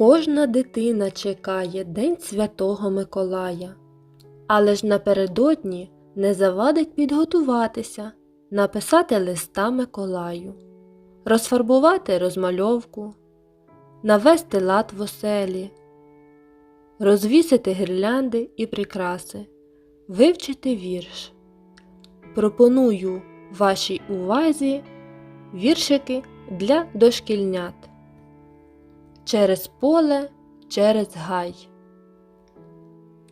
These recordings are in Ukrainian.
Кожна дитина чекає День Святого Миколая, але ж напередодні не завадить підготуватися, написати листа Миколаю, розфарбувати розмальовку, навести лад в оселі, розвісити гірлянди і прикраси, вивчити вірш. Пропоную вашій увазі віршики для дошкільнят. Через поле, через гай.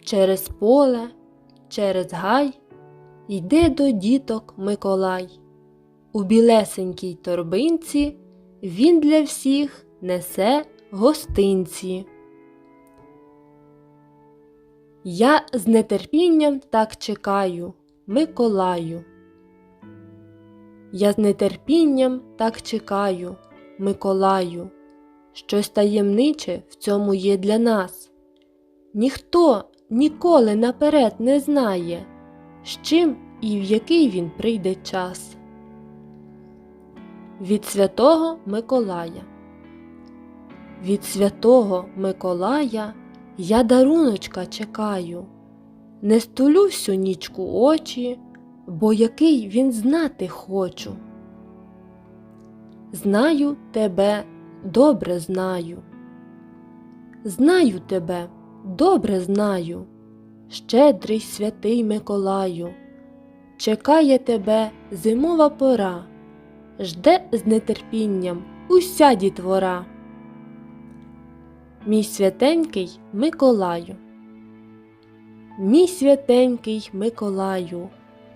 Через поле, через гай йде до діток Миколай. У білесенькій торбинці він для всіх несе гостинці. Я з нетерпінням так чекаю, Миколаю. Я з нетерпінням так чекаю, Миколаю. Щось таємниче в цьому є для нас. Ніхто ніколи наперед не знає, з чим і в який він прийде час. Від Святого Миколая. Від Святого Миколая я даруночка чекаю. Не стулю всю нічку очі, бо який він знати хочу. Знаю тебе, добре знаю. Знаю тебе, добре знаю, щедрий святий Миколаю, чекає тебе зимова пора, жде з нетерпінням уся дітвора. Мій святенький Миколаю. Мій святенький Миколаю,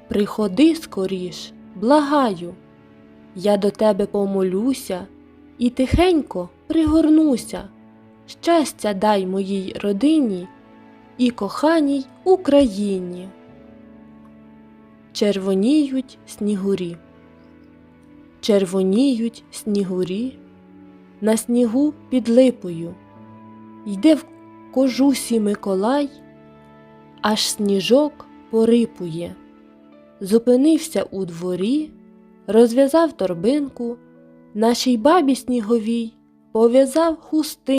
приходи скоріш, благаю, я до тебе помолюся і тихенько пригорнуся. Щастя дай моїй родині і коханій Україні. Червоніють снігурі. Червоніють снігурі, на снігу під липою. Йде в кожусі Миколай, аж сніжок порипує. Зупинився у дворі, розв'язав торбинку, нашій бабі сніговій пов'язав хусти.